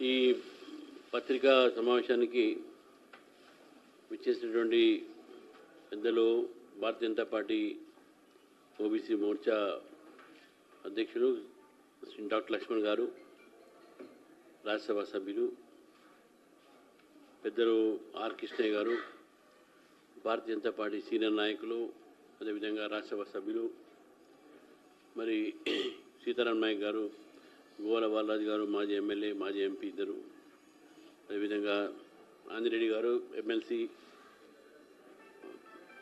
ఈ పత్రికా సమావేశానికి విచ్చేసినటువంటి పెద్దలు భారతీయ జనతా పార్టీ ఓబీసీ మోర్చా అధ్యక్షులు శ్రీ డాక్టర్ లక్ష్మణ్ గారు రాజ్యసభ సభ్యులు పెద్దలు ఆర్ కృష్ణయ్య గారు భారతీయ జనతా పార్టీ సీనియర్ నాయకులు అదేవిధంగా రాజ్యసభ సభ్యులు మరి సీతారాం నాయక్ గారు గోవాల బాలరాజు గారు మాజీ ఎమ్మెల్యే మాజీ ఎంపీ ఇద్దరు. అదేవిధంగా ఆంజనేయుడు గారు ఎమ్మెల్సీ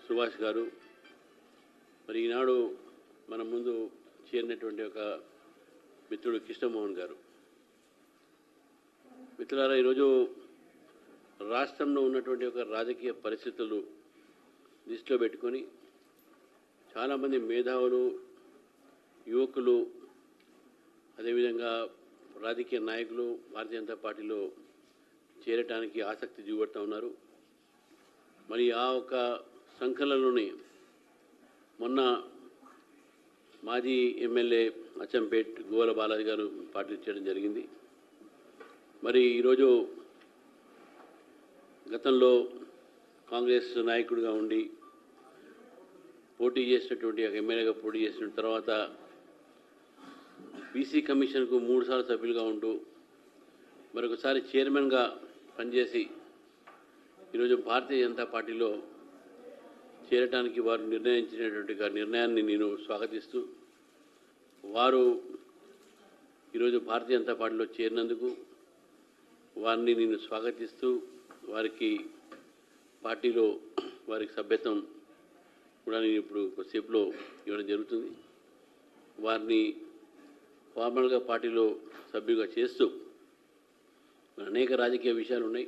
సుభాష్ గారు. మరి ఈనాడు మన ముందు చేరినటువంటి ఒక మిత్రుడు కృష్ణమోహన్ గారు. మిత్రులారా ఈరోజు రాష్ట్రంలో ఉన్నటువంటి ఒక రాజకీయ పరిస్థితులు దృష్టిలో పెట్టుకొని చాలామంది మేధావులు యువకులు అదేవిధంగా రాజకీయ నాయకులు భారతీయ జనతా పార్టీలో చేరటానికి ఆసక్తి చూపెడతా ఉన్నారు. మరి ఆ ఒక సంకలనంలోని మొన్న మాజీ ఎమ్మెల్యే అచ్చంపేట్ గోవల బాలాజీ గారు పార్టీ చేయడం జరిగింది. మరి ఈరోజు గతంలో కాంగ్రెస్ నాయకుడిగా ఉండి పోటీ చేసినటువంటి ఒక ఎమ్మెల్యేగా పోటీ చేసిన తర్వాత బీసీ కమిషన్కు మూడుసార్లు సభ్యులుగా ఉంటూ మరొకసారి చైర్మన్గా పనిచేసి ఈరోజు భారతీయ జనతా పార్టీలో చేరటానికి వారు నిర్ణయించినటువంటి నిర్ణయాన్ని నేను స్వాగతిస్తూ వారు ఈరోజు భారతీయ జనతా పార్టీలో చేరినందుకు వారిని నేను స్వాగతిస్తూ వారికి పార్టీలో వారికి సభ్యత్వం కూడా నేను ఇప్పుడు కొద్దిసేపులో ఇవ్వడం జరుగుతుంది. వారిని ఫార్మల్గా పార్టీలో సభ్యుగా చేస్తూ అనేక రాజకీయ విషయాలు ఉన్నాయి.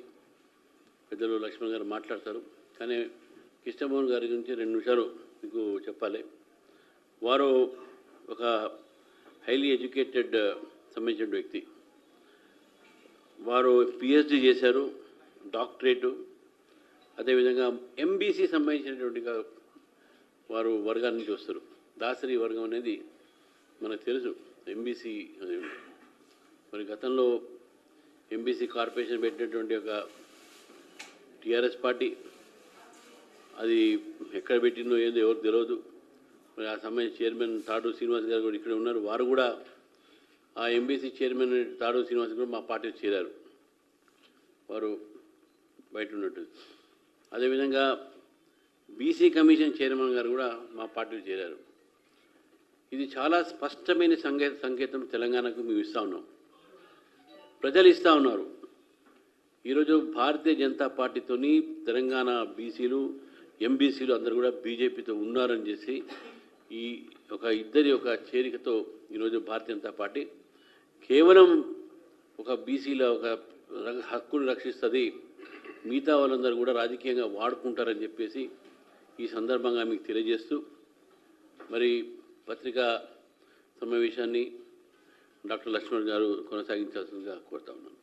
పెద్దలు లక్ష్మణ్ గారు మాట్లాడతారు. కానీ కృష్ణమోహన్ గారి గురించి రెండు నిమిషాలు మీకు చెప్పాలి. వారు ఒక హైలీ ఎడ్యుకేటెడ్ సంబంధించిన వ్యక్తి. వారు పిహెచ్డి చేశారు డాక్టరేటు. అదేవిధంగా ఎంబీసీ సంబంధించినటువంటి వారు వర్గాల నుంచి వస్తారు. దాసరి వర్గం అనేది మనకు తెలుసు ఎంబీసీ మరి గతంలో ఎంబీసీ కార్పొరేషన్ పెట్టినటువంటి ఒక టీఆర్ఎస్ పార్టీ అది ఎక్కడ పెట్టిందో ఏందో ఎవరు తెలియదు మరి ఆ సమయం చైర్మన్ తాడు శ్రీనివాస్ గారు కూడా ఇక్కడ ఉన్నారు. వారు కూడా ఆ ఎంబీసీ చైర్మన్ తాడు శ్రీనివాస్ కూడా మా పార్టీలో చేరారు. వారు బయట ఉన్నట్టు. అదేవిధంగా బీసీ కమిషన్ చైర్మన్ గారు కూడా మా పార్టీలో చేరారు. ఇది చాలా స్పష్టమైన సంగీత సంకేతం తెలంగాణకు మేము ఇస్తా ఉన్నాం. ప్రజలు ఇస్తా ఉన్నారు. ఈరోజు భారతీయ జనతా పార్టీతోని తెలంగాణ బీసీలు ఎంబీసీలు అందరూ కూడా బీజేపీతో ఉన్నారని చేసి ఈ ఒక ఇద్దరి ఒక చేరికతో ఈరోజు భారతీయ జనతా పార్టీ కేవలం ఒక బీసీల ఒక హక్కును రక్షిస్తుంది. మిగతా వాళ్ళందరూ కూడా రాజకీయంగా వాడుకుంటారని చెప్పేసి ఈ సందర్భంగా మీకు తెలియజేస్తూ మరి పత్రికా సమావేశాన్ని డాక్టర్ లక్ష్మణ్ గారు కొనసాగించాల్సిందిగా కోరుతా ఉన్నాను.